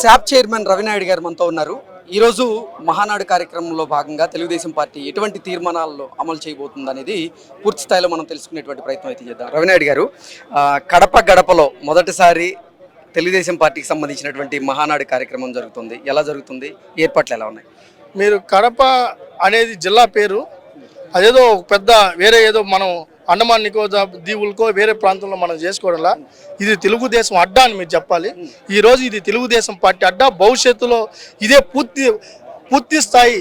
SAAP chairman Ravi Naidu గారు మనతో ఉన్నారు. ఈరోజు మహానాడు కార్యక్రమంలో భాగంగా తెలుగుదేశం పార్టీ ఎటువంటి తీర్మానాల్లో అమలు చేయబోతుంది అనేది పూర్తి స్థాయిలో మనం తెలుసుకునేటువంటి ప్రయత్నం అయితే చేద్దాం. రవినాయుడు గారు కడప గడపలో మొదటిసారి తెలుగుదేశం పార్టీకి సంబంధించినటువంటి మహానాడు కార్యక్రమం జరుగుతుంది. ఎలా జరుగుతుంది? ఏర్పాట్లు ఎలా ఉన్నాయి? మీరు కడప అనేది జిల్లా పేరు. అదేదో పెద్ద వేరే ఏదో మనం అండమాన్ నికోబార్ దీవులకో వేరే ప్రాంతంలో మనం చేసుకోవడంలా ఇది తెలుగుదేశం అడ్డా అని మీరు చెప్పాలి. ఈరోజు ఇది తెలుగుదేశం పార్టీ అడ్డా. భవిష్యత్తులో ఇదే పూర్తి పూర్తి స్థాయి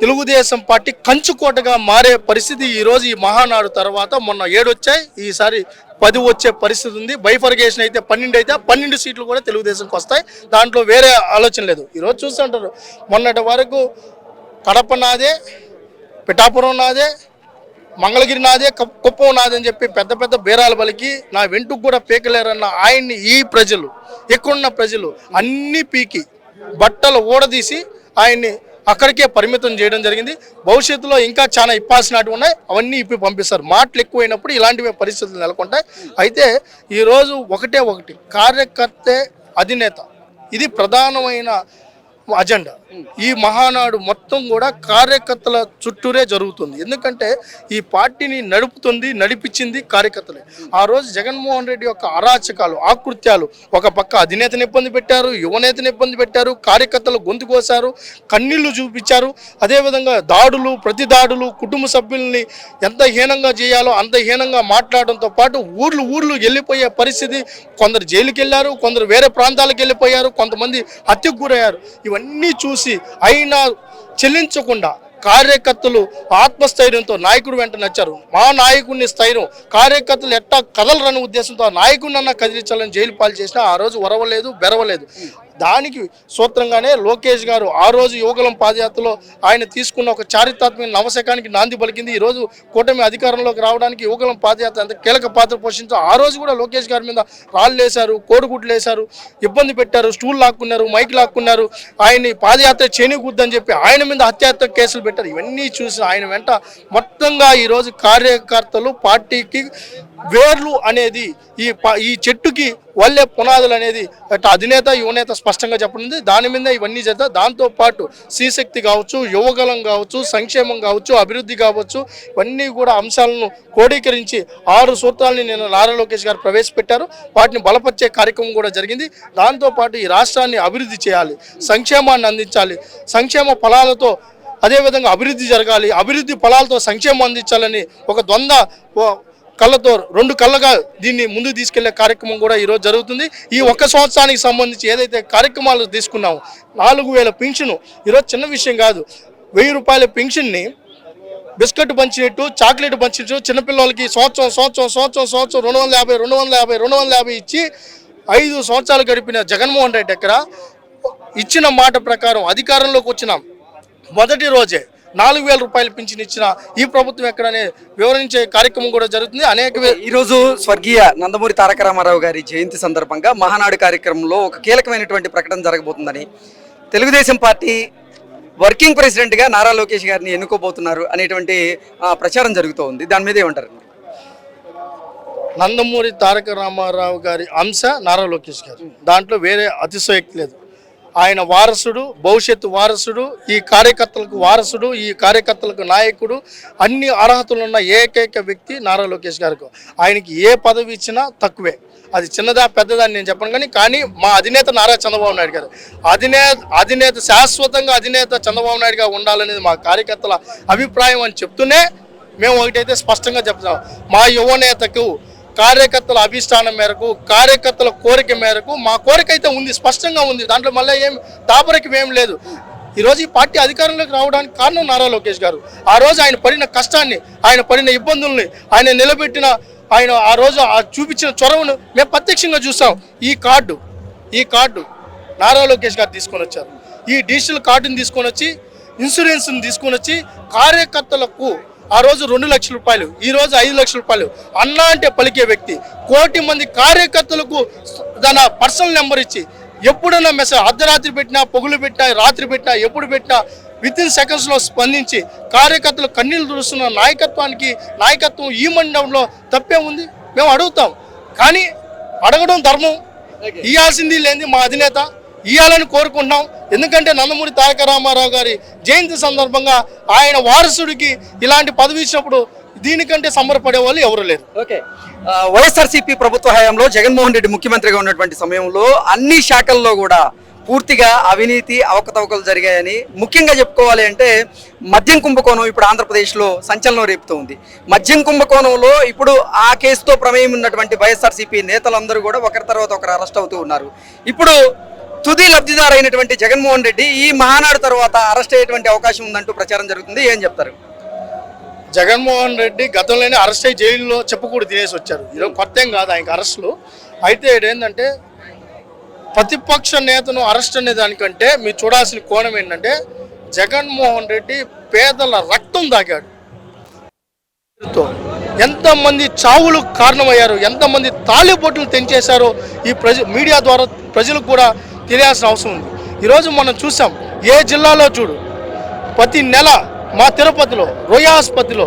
తెలుగుదేశం పార్టీ కంచుకోటగా మారే పరిస్థితి ఈరోజు ఈ మహానాడు తర్వాత మొన్న ఏడు వచ్చాయి. ఈసారి పది వచ్చే పరిస్థితి ఉంది. బైఫర్గేషన్ అయితే పన్నెండు అయితే పన్నెండు సీట్లు కూడా తెలుగుదేశంకి వస్తాయి. దాంట్లో వేరే ఆలోచన లేదు. ఈరోజు చూస్తుంటారు. మొన్నటి వరకు కడప నాదే పిఠాపురం నాదే మంగళగిరి నాదే కుప్పం నాదే అని చెప్పి పెద్ద పెద్ద బీరాల బలికి నా వెంటుకు కూడా పీకలేరన్న ఆయన్ని ఈ ప్రజలు ఇక్కడున్న ప్రజలు అన్ని పీకి బట్టలు ఊడదీసి ఆయన్ని అక్కడికే పరిమితం చేయడం జరిగింది. భవిష్యత్తులో ఇంకా చాలా ఇప్పాల్సినవి ఉన్నాయి అవన్నీ ఇప్పి పంపిస్తారు. మాటలు ఎక్కువైనప్పుడు ఇలాంటివే పరిస్థితులు నెలకొంటాయి. అయితే ఈరోజు ఒకటే ఒకటి కార్యకర్తే అధినేత. ఇది ప్రధానమైన అజెండా. ఈ మహానాడు మొత్తం కూడా కార్యకర్తల చుట్టూరే జరుగుతుంది. ఎందుకంటే ఈ పార్టీని నడుపుతుంది నడిపించింది కార్యకర్తలే. ఆ రోజు జగన్మోహన్ రెడ్డి యొక్క అరాచకాలు ఆకృత్యాలు ఒక పక్క అధినేతను ఇబ్బంది పెట్టారు యువనేతను ఇబ్బంది పెట్టారు కార్యకర్తలు గొంతు కోసారు కన్నీళ్ళు చూపించారు. అదేవిధంగా దాడులు ప్రతి దాడులు కుటుంబ సభ్యుల్ని ఎంత హీనంగా చేయాలో అంత హీనంగా మాట్లాడడంతో పాటు ఊర్లు ఊర్లు వెళ్ళిపోయే పరిస్థితి. కొందరు జైలుకి వెళ్ళారు కొందరు వేరే ప్రాంతాలకు వెళ్ళిపోయారు కొంతమంది హత్యకు గురయ్యారు. ఇవన్నీ చూసి అయినా చెల్లించకుండా కార్యకర్తలు ఆత్మస్థైర్యంతో నాయకుడు వెంట నచ్చారు మా నాయకుడిని స్థైర్యం కార్యకర్తలు ఎట్టా కదలరని ఉద్దేశంతో ఆ నాయకుడినన్నా కదిలించాలని జైలు పాలు చేసినా ఆ రోజు వరవలేదు బెరవలేదు. దానికి సూత్రంగానే లోకేష్ గారు ఆ రోజు యువకులం పాదయాత్రలో ఆయన తీసుకున్న ఒక చారిత్రాత్మక నవశకానికి నాంది పలికింది. ఈ రోజు కూటమి అధికారంలోకి రావడానికి యువకులం పాదయాత్ర ఎంత కీలక పాత్ర పోషించారు ఆ రోజు కూడా లోకేష్ గారి మీద రాళ్ళు వేశారు కోడిగుడ్లు వేశారు ఇబ్బంది పెట్టారు స్టూల్ లాక్కున్నారు మైక్ లాక్కున్నారు. ఆయన్ని పాదయాత్ర చేయకూడదని చెప్పి ఆయన మీద హత్యాత్మక కేసులు పెట్టారు. ఇవన్నీ చూసి ఆయన వెంట మొత్తంగా ఈరోజు కార్యకర్తలు పార్టీకి వేర్లు అనేది ఈ ప- ఈ చెట్టుకి వల్లే పునాదులు అనేది అధినేత యువనేత స్పష్టంగా చెప్పనుంది. దాని మీద ఇవన్నీ చేద్దాం దాంతోపాటు శ్రీశక్తి కావచ్చు యువగలం కావచ్చు సంక్షేమం కావచ్చు అభివృద్ధి కావచ్చు ఇవన్నీ కూడా అంశాలను క్రోడీకరించి ఆరు సూత్రాలని నేను నారా లోకేష్ గారు ప్రవేశపెట్టారు. వాటిని బలపరిచే కార్యక్రమం కూడా జరిగింది. దాంతోపాటు ఈ రాష్ట్రాన్ని అభివృద్ధి చేయాలి సంక్షేమాన్ని అందించాలి సంక్షేమ ఫలాలతో అదేవిధంగా అభివృద్ధి జరగాలి అభివృద్ధి ఫలాలతో సంక్షేమం అందించాలని ఒక ద్వంద్వ కళ్ళతో రెండు కళ్ళగా దీన్ని ముందుకు తీసుకెళ్ళే కార్యక్రమం కూడా ఈరోజు జరుగుతుంది. ఈ ఒక్క సంవత్సరానికి సంబంధించి ఏదైతే కార్యక్రమాలు తీసుకున్నామో నాలుగు వేల పింఛను ఈరోజు చిన్న విషయం కాదు వెయ్యి రూపాయల పెన్షన్ని బిస్కెట్ పంచినట్టు చాక్లెట్ పంచినట్టు చిన్నపిల్లలకి సంవత్సరం సంవత్సరం సంవత్సరం సంవత్సరం రెండు వందల యాభై రెండు వందల యాభై రెండు వందల యాభై ఇచ్చి ఐదు సంవత్సరాలు గడిపిన జగన్మోహన్ రెడ్డి దగ్గర ఇచ్చిన మాట ప్రకారం అధికారంలోకి వచ్చిన మొదటి రోజే నాలుగు వేల రూపాయలు పింఛన్ ఇచ్చిన ఈ ప్రభుత్వం ఎక్కడనే వివరించే కార్యక్రమం కూడా జరుగుతుంది. అనేక ఈరోజు స్వర్గీయ నందమూరి తారక రామారావు గారి జయంతి సందర్భంగా మహానాడు కార్యక్రమంలో ఒక కీలకమైనటువంటి ప్రకటన జరగబోతుందని తెలుగుదేశం పార్టీ వర్కింగ్ ప్రెసిడెంట్గా నారా లోకేష్ గారిని ఎన్నుకోబోతున్నారు అనేటువంటి ఆ, ప్రచారం జరుగుతూ ఉంది. దాని మీద ఏమంటారు? నందమూరి తారక రామారావు గారి అంశ నారా లోకేష్ గారు. దాంట్లో వేరే అతిశయోక్తి లేదు. ఆయన వారసుడు భవిష్యత్తు వారసుడు ఈ కార్యకర్తలకు వారసుడు ఈ కార్యకర్తలకు నాయకుడు అన్ని అర్హతలు ఉన్న ఏకైక వ్యక్తి నారా లోకేష్ గారికి. ఆయనకి ఏ పదవి ఇచ్చినా తక్కువే. అది చిన్నదా పెద్దదా అని నేను చెప్పను కానీ కానీ మా అధినేత నారా చంద్రబాబు నాయుడు గారు. అధినేత అధినేత శాశ్వతంగా అధినేత చంద్రబాబు నాయుడుగా ఉండాలనేది మా కార్యకర్తల అభిప్రాయం అని చెప్తూనే మేము ఒకటైతే స్పష్టంగా చెప్తాం మా యువనేతకు కార్యకర్తల అభిష్టానం మేరకు కార్యకర్తల కోరిక మేరకు మా కోరిక అయితే ఉంది స్పష్టంగా ఉంది. దాంట్లో మళ్ళీ ఏం తాపరికం ఏం లేదు. ఈరోజు ఈ పార్టీ అధికారంలోకి రావడానికి కారణం నారా లోకేష్ గారు. ఆ రోజు ఆయన పడిన కష్టాన్ని ఆయన పడిన ఇబ్బందుల్ని ఆయన నిలబెట్టిన ఆయన ఆ రోజు ఆ చూపించిన చొరవను మేము ప్రత్యక్షంగా చూసాం ఈ కార్డు ఈ కార్డు నారా లోకేష్ గారు తీసుకొని వచ్చారు. ఈ డిజిటల్ కార్డుని తీసుకొని వచ్చి ఇన్సూరెన్స్ని తీసుకొని వచ్చి కార్యకర్తలకు ఆ రోజు రెండు లక్షల రూపాయలు ఈ రోజు ఐదు లక్షల రూపాయలు. అన్నా అంటే పలికే వ్యక్తి కోటి మంది కార్యకర్తలకు తన పర్సనల్ నెంబర్ ఇచ్చి ఎప్పుడన్నా మెసేజ్ అర్ధరాత్రి పెట్టినా పొగులు పెట్టినా రాత్రి పెట్టినా ఎప్పుడు పెట్టినా విత్ ఇన్ సెకండ్స్లో స్పందించి కార్యకర్తలు కన్నీళ్ళు తుడుస్తున్న నాయకత్వానికి నాయకత్వం ఈ మండలంలో తప్పే ఉంది? మేము అడుగుతాం. కానీ అడగడం ధర్మం. ఇవ్వాల్సింది లేని మా అధినేత. ఇవ్వాలని కోరుకుంటున్నాం. ఎందుకంటే నందమూరి తారక రామారావు గారి జయంతి సందర్భంగా ఆయన వారసుడికి ఇలాంటి పదవి ఇచ్చినప్పుడు దీనికంటే సంబరపడే వాళ్ళు ఎవరు లేరు. ఓకే. వైఎస్ఆర్సీపీ ప్రభుత్వ హయాంలో జగన్మోహన్ రెడ్డి ముఖ్యమంత్రిగా ఉన్నటువంటి సమయంలో అన్ని శాఖల్లో కూడా పూర్తిగా అవినీతి అవకతవకలు జరిగాయని ముఖ్యంగా చెప్పుకోవాలి అంటే మద్యం కుంభకోణం ఇప్పుడు ఆంధ్రప్రదేశ్లో సంచలనం రేపుతూ ఉంది. మద్యం కుంభకోణంలో ఇప్పుడు ఆ కేసుతో ప్రమేయం ఉన్నటువంటి వైఎస్ఆర్సీపీ నేతలందరూ కూడా ఒకరి తర్వాత ఒకరు అరెస్ట్ అవుతూ ఉన్నారు. ఇప్పుడు తుది లబ్ధిదారు అయినటువంటి జగన్మోహన్ రెడ్డి ఈ మహానాడు తర్వాత అరెస్ట్ అయ్యేటువంటి అవకాశం ఉందంటూ ప్రచారం జరుగుతుంది. ఏం చెప్తారు? జగన్మోహన్ రెడ్డి గతంలోనే అరెస్ట్ అయ్యి జైల్లో చెప్పుకూడు తినేసి వచ్చారు. ఈరోజు కొత్త ఏం కాదు ఆయనకి అరెస్టులు. అయితే ఏంటంటే ప్రతిపక్ష నేతను అరెస్ట్ అనే దానికంటే మీరు చూడాల్సిన కోణం ఏంటంటే జగన్మోహన్ రెడ్డి పేదల రక్తం తాగాడు. ఎంతమంది చావులకు కారణమయ్యారు? ఎంతమంది తాళిబొట్లు తెంచేశారో? ఈ ప్రజ మీడియా ద్వారా ప్రజలకు కూడా తెలియాల్సిన అవసరం ఉంది. ఈరోజు మనం చూసాం ఏ జిల్లాలో చూడు ప్రతి నెల మా తిరుపతిలో రొయ్య ఆసుపత్రిలో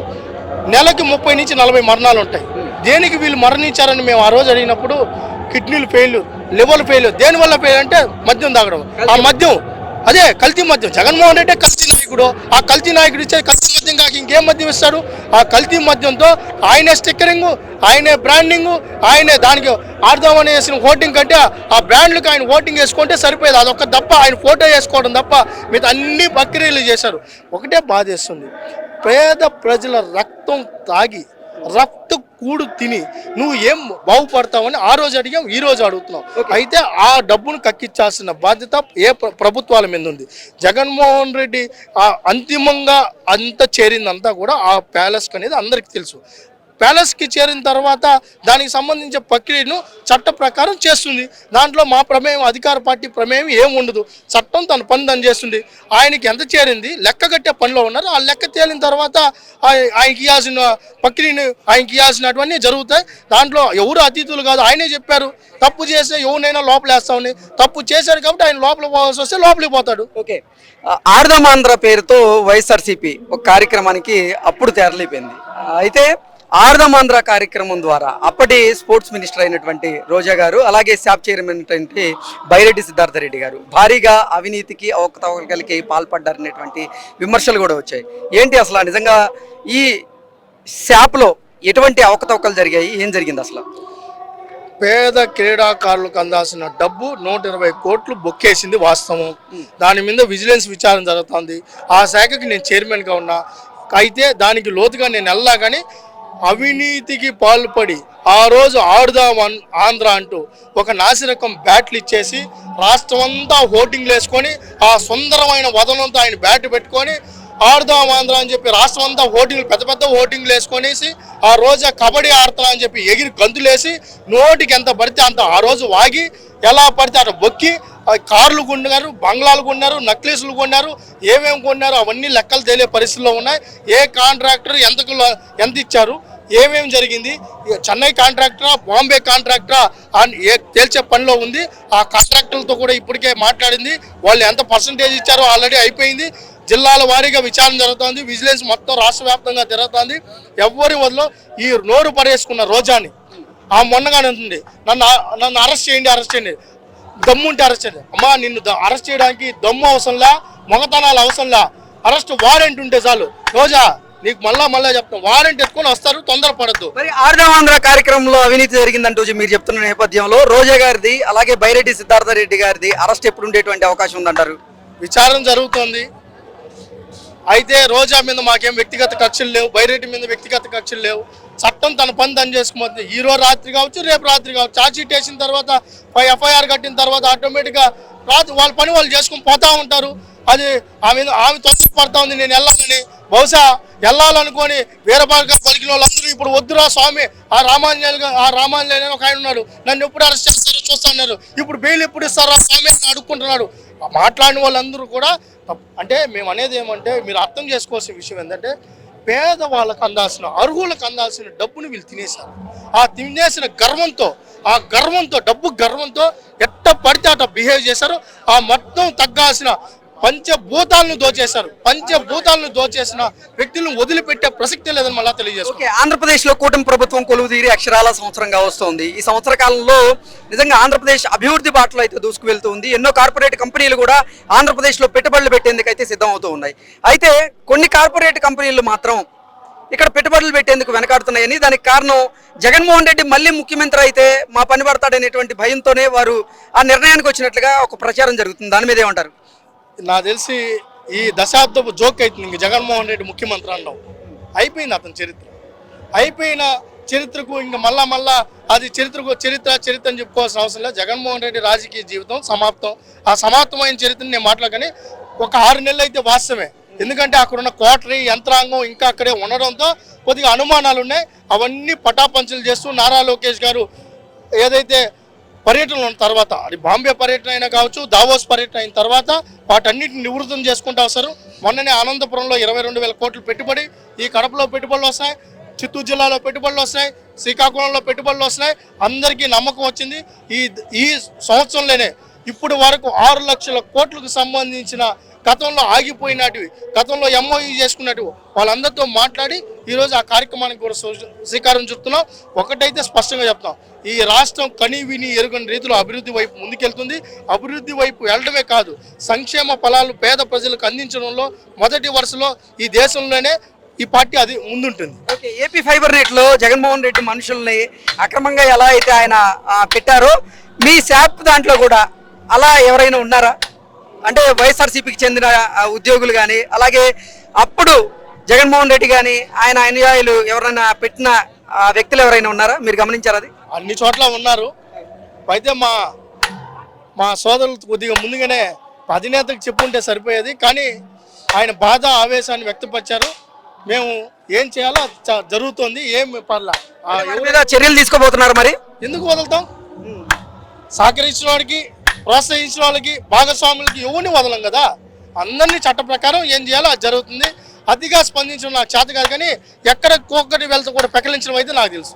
నెలకి ముప్పై నుంచి నలభై మరణాలు ఉంటాయి. దేనికి వీళ్ళు మరణించారని మేము ఆ రోజు అడిగినప్పుడు కిడ్నీలు ఫెయిల్ లివర్ ఫెయిల్ దేనివల్ల ఫెయిల్ అంటే మద్యం తాగడం. ఆ మద్యం అదే కల్తీ మద్యం. జగన్మోహన్ రెడ్డి కల్తీ నాయకుడు. ఆ కల్తీ నాయకుడు ఇచ్చే కల్తీ మద్యం కాక ఇంకేం మద్యం ఇస్తాడు? ఆ కల్తీ మద్యంతో ఆయనే స్టిక్కరింగ్ ఆయనే బ్రాండింగ్ ఆయనే దానికి ఆడదామని వేసిన ఓటింగ్ కంటే ఆ బ్రాండ్లకు ఆయన ఓటింగ్ వేసుకుంటే సరిపోయేది. అదొక తప్ప ఆయన ఫోటో వేసుకోవడం తప్ప మిగతా అన్ని ప్రక్రియలు చేశారు. ఒకటే బాధేస్తుంది. పేద ప్రజల రక్తం తాగి రక్త కూడు తిని నువ్వు ఏం బాగుపడతావని ఆ రోజు అడిగాం ఈ రోజు అడుగుతున్నావు అయితే ఆ డబ్బును కక్కించాల్సిన బాధ్యత ఏ ప్ర- ప్రభుత్వాల మీద ఉంది. జగన్మోహన్ రెడ్డి ఆ అంతిమంగా అంత చేరిందంతా కూడా ఆ ప్యాలెస్కి అనేది అందరికీ తెలుసు. ప్యాలెస్కి చేరిన తర్వాత దానికి సంబంధించిన ప్రక్రియను చట్ట ప్రకారం చేస్తుంది. దాంట్లో మా ప్రమేయం అధికార పార్టీ ప్రమేయం ఏం ఉండదు. చట్టం తన పని తను చేస్తుంది. ఆయనకి ఎంత చేరింది లెక్క కట్టే పనిలో ఉన్నారు? ఆ లెక్క తేలిన తర్వాత ఆయ- ఆయనకి ఇవ్వాల్సిన ప్రక్రియను ఆయనకి ఇవ్వాల్సినటువన్నీ జరుగుతాయి. దాంట్లో ఎవరు అతిథులు కాదు ఆయనే చెప్పారు. తప్పు చేస్తే ఎవరినైనా లోపలేస్తామని తప్పు చేశారు కాబట్టి ఆయన లోపల పోవాల్సి వస్తే లోపలికి పోతాడు. ఓకే. ఆర్ధమాంధ్ర పేరుతో వైఎస్ఆర్సీపీ ఒక కార్యక్రమానికి అప్పుడు తెరలిపోయింది అయితే ఆర్దమాంధ్ర కార్యక్రమం ద్వారా అప్పటి స్పోర్ట్స్ మినిస్టర్ అయినటువంటి రోజా గారు అలాగే శాప్ చైర్మన్ అయినటువంటి బైరెడ్డి సిద్ధార్థ రెడ్డి గారు భారీగా అవినీతికి అవకతవకలకి పాల్పడ్డారనేటువంటి విమర్శలు కూడా వచ్చాయి. ఏంటి అసలు నిజంగా ఈ శాప్లో ఎటువంటి అవకతవకలు జరిగాయి? ఏం జరిగింది అసలు? పేద క్రీడాకారులకు అందాల్సిన డబ్బు నూట ఇరవై కోట్లు బొక్కేసింది వాస్తవం. దాని మీద విజిలెన్స్ విచారణ జరుగుతుంది. ఆ శాఖకి నేను చైర్మన్గా ఉన్నా. అయితే దానికి లోతుగా నేను వెళ్ళా కానీ అవినీతికి పాల్పడి ఆ రోజు ఆడుదాం ఆంధ్ర అంటూ ఒక నాసిరకం బ్యాట్లు ఇచ్చేసి రాష్ట్రం అంతా ఓటింగ్లు వేసుకొని ఆ సుందరమైన వదనంతో ఆయన బ్యాట్ పెట్టుకొని ఆడుదాం ఆంధ్ర అని చెప్పి రాష్ట్రం అంతా ఓటింగ్లు పెద్ద పెద్ద ఓటింగ్లు వేసుకొనేసి ఆ రోజు కబడ్డీ ఆడతా అని చెప్పి ఎగిరి గంతులేసి నోటికి ఎంత పడితే అంత ఆ రోజు వాగి ఎలా పడితే అక్కడ బొక్కి ఆ కార్లు కొన్నారు బంగ్లాలు కొన్నారు నక్లీసులు కొన్నారు ఏమేమి కొన్నారు అవన్నీ లెక్కలు తేలే పరిస్థితుల్లో ఉన్నాయి. ఏ కాంట్రాక్టర్ ఎంతకు ఎంత ఇచ్చారు? ఏమేమి జరిగింది? చెన్నై కాంట్రాక్టరా బాంబే కాంట్రాక్టరా అని ఏ తేల్చే పనిలో ఉంది. ఆ కాంట్రాక్టర్లతో కూడా ఇప్పటికే మాట్లాడింది. వాళ్ళు ఎంత పర్సంటేజ్ ఇచ్చారో ఆల్రెడీ అయిపోయింది. జిల్లాల వారీగా విచారణ జరుగుతోంది. విజిలెన్స్ మొత్తం రాష్ట్ర వ్యాప్తంగా జరుగుతుంది ఎవరి వదిలో ఈ నోరు పడేసుకున్న రోజాని ఆ మొన్నగానే ఉంటుంది. నన్ను నన్ను అరెస్ట్ చేయండి అరెస్ట్ చేయండి. దమ్ము ఉంటే అరెస్ట్ చేయండి. అమ్మా నిన్ను అరెస్ట్ చేయడానికి దమ్ము అవసరంలా మొగతనాలు అవసరంలా. అరెస్ట్ వారెంట్ ఉంటే చాలు. రోజా నీకు మళ్ళా మళ్ళా చెప్తాం. వారెంట్ ఎత్తుకొని వస్తారు తొందరపడద్దు మరి ఆర్దమాంధ్ర కార్యక్రమంలో అవినీతి జరిగిందంటూ మీరు చెప్తున్న నేపథ్యంలో రోజా గారిది అలాగే బైరెడ్డి సిద్ధార్థ రెడ్డి గారిది అరెస్ట్ ఎప్పుడు ఉండేటువంటి అవకాశం ఉందంటారు? విచారణ జరుగుతోంది. అయితే రోజా మీద మాకేం వ్యక్తిగత కక్షలు లేవు బైరెడ్డి మీద వ్యక్తిగత కక్షలు లేవు. చట్టం తన పని తను చేసుకుపోతుంది ఈ రోజు రాత్రి కావచ్చు రేపు రాత్రి కావచ్చు. ఛార్జ్ షీట్ వేసిన తర్వాత ఎఫ్ఐఆర్ కట్టిన తర్వాత ఆటోమేటిక్గా రాత్రి వాళ్ళ పని వాళ్ళు చేసుకుని పోతా ఉంటారు. అది ఆమె ఆమె తొందర పడతా ఉంది నేను వెళ్ళాలని. బహుశా వెళ్ళాలనుకొని వేరే పలికిన వాళ్ళందరూ ఇప్పుడు వద్దురా స్వామి ఆ రామాంజనేయులు ఆ రామాంజనేయులు ఒక ఆయన ఉన్నాడు. నన్ను ఎప్పుడు అరెస్ట్ చేస్తారో చూస్తున్నారు ఇప్పుడు బెయిల్ ఎప్పుడు ఇస్తారా స్వామి అని అడుక్కుంటున్నాడు. మాట్లాడిన వాళ్ళందరూ కూడా అంటే మేము అనేది ఏమంటే మీరు అర్థం చేసుకోవాల్సిన విషయం ఏంటంటే పేదవాళ్ళకు అందాల్సిన అర్హులకు అందాల్సిన డబ్బును వీళ్ళు తినేశారు. ఆ తినేసిన గర్వంతో ఆ గర్వంతో డబ్బు గర్వంతో ఎట్ట పడితే అట్ట బిహేవ్ చేశారు. ఆ మొత్తం తగ్గాల్సిన పంచభూతాలను దోచేశారు. పంచభూతాలను దోచేసిన వ్యక్తులను వదిలిపెట్టే ప్రసక్తి లేదని మళ్ళా తెలియజేస్తుంది ఆంధ్రప్రదేశ్లో కూటమి ప్రభుత్వం కొలువు తీరి అక్షరాల సంవత్సరంగా వస్తోంది. ఈ సంవత్సర కాలంలో నిజంగా ఆంధ్రప్రదేశ్ అభివృద్ధి బాటలో అయితే దూసుకువెళ్తుంది. ఎన్నో కార్పొరేట్ కంపెనీలు కూడా ఆంధ్రప్రదేశ్లో పెట్టుబడులు పెట్టేందుకు అయితే సిద్ధమవుతూ ఉన్నాయి అయితే కొన్ని కార్పొరేట్ కంపెనీలు మాత్రం ఇక్కడ పెట్టుబడులు పెట్టేందుకు వెనకాడుతున్నాయని దానికి కారణం జగన్మోహన్ రెడ్డి మళ్ళీ ముఖ్యమంత్రి అయితే మా పని పడతాడనేటువంటి భయంతోనే వారు ఆ నిర్ణయానికి వచ్చినట్లుగా ఒక ప్రచారం జరుగుతుంది. దాని మీద ఏమంటారు? నాకు తెలిసి ఈ దశాబ్దపు జోక్ అవుతుంది ఇంక జగన్మోహన్ రెడ్డి ముఖ్యమంత్రి అనడం అయిపోయింది అతని చరిత్ర. అయిపోయిన చరిత్రకు ఇంక మళ్ళా మళ్ళా అది చరిత్రకు చరిత్ర చరిత్ర అని చెప్పుకోవాల్సిన అవసరం లేదు. జగన్మోహన్ రెడ్డి రాజకీయ జీవితం సమాప్తం. ఆ సమాప్తమైన చరిత్రని నేను మాట్లాడకని ఒక ఆరు నెలలు అయితే వాస్తవమే. ఎందుకంటే అక్కడ ఉన్న కోటరీ యంత్రాంగం ఇంకా అక్కడే ఉండడంతో కొద్దిగా అనుమానాలు ఉన్నాయి అవన్నీ పటాపంచలు చేస్తూ నారా లోకేష్ గారు ఏదైతే పర్యటనలు తర్వాత అది బాంబే పర్యటన అయినా కావచ్చు దావోస్ పర్యటన అయిన తర్వాత వాటన్నిటిని నివృత్తం చేసుకుంటూ వస్తారు. మొన్ననే అనంతపురంలో ఇరవై రెండు వేల కోట్లు పెట్టుబడి ఈ కడపలో పెట్టుబడులు వస్తాయి చిత్తూరు జిల్లాలో పెట్టుబడులు వస్తాయి శ్రీకాకుళంలో పెట్టుబడులు వస్తాయి. అందరికీ నమ్మకం వచ్చింది. ఈ ఈ సంవత్సరంలోనే ఇప్పుడు వరకు ఆరు లక్షల కోట్లకు సంబంధించిన గతంలో ఆగిపోయినటివి గతంలో ఎంఓయూ చేసుకున్నట్టు వాళ్ళందరితో మాట్లాడి ఈరోజు ఆ కార్యక్రమానికి కూడా శ్రీకారం చుడుతున్నాం. ఒకటైతే స్పష్టంగా చెప్తాం. ఈ రాష్ట్రం కని విని ఎరుగని రీతిలో అభివృద్ధి వైపు ముందుకెళ్తుంది. అభివృద్ధి వైపు వెళ్ళడమే కాదు సంక్షేమ ఫలాలు పేద ప్రజలకు అందించడంలో మొదటి వరుసలో ఈ దేశంలోనే ఈ పార్టీ అది ముందుంటుంది. ఓకే ఏపీ ఫైబర్ నెట్లో జగన్మోహన్ రెడ్డి మనుషుల్ని అక్రమంగా ఎలా అయితే ఆయన పెట్టారో మీ శాప్ దాంట్లో కూడా అలా ఎవరైనా ఉన్నారా? అంటే వైఎస్ఆర్సీపీకి చెందిన ఉద్యోగులు కానీ అలాగే అప్పుడు జగన్మోహన్ రెడ్డి కానీ ఆయన అనుయాయులు ఎవరైనా పెట్టిన వ్యక్తులు ఎవరైనా ఉన్నారా? మీరు గమనించారా అది? అన్ని చోట్ల ఉన్నారు. అయితే మా మా సోదరులు కొద్దిగా ముందుగానే అధినేతకు చెప్పుంటే సరిపోయేది. కానీ ఆయన బాధ ఆవేశాన్ని వ్యక్తపరిచారు. మేము ఏం చేయాలో జరుగుతోంది. ఏం పర్లా. చర్యలు తీసుకోబోతున్నారు మరి? ఎందుకు వదులుతాం? సహకరించిన వాడికి ప్రోత్సహించిన వాళ్ళకి భాగస్వాములకి ఎవరిని వదలం కదా? అందరినీ చట్ట ప్రకారం ఏం చేయాలో అది జరుగుతుంది. అతిగా స్పందించడం నాకు చేత కాదు కానీ ఎక్కడ కోకటి వెళ్తే కూడా పెకలించడం అయితే నాకు తెలుసు.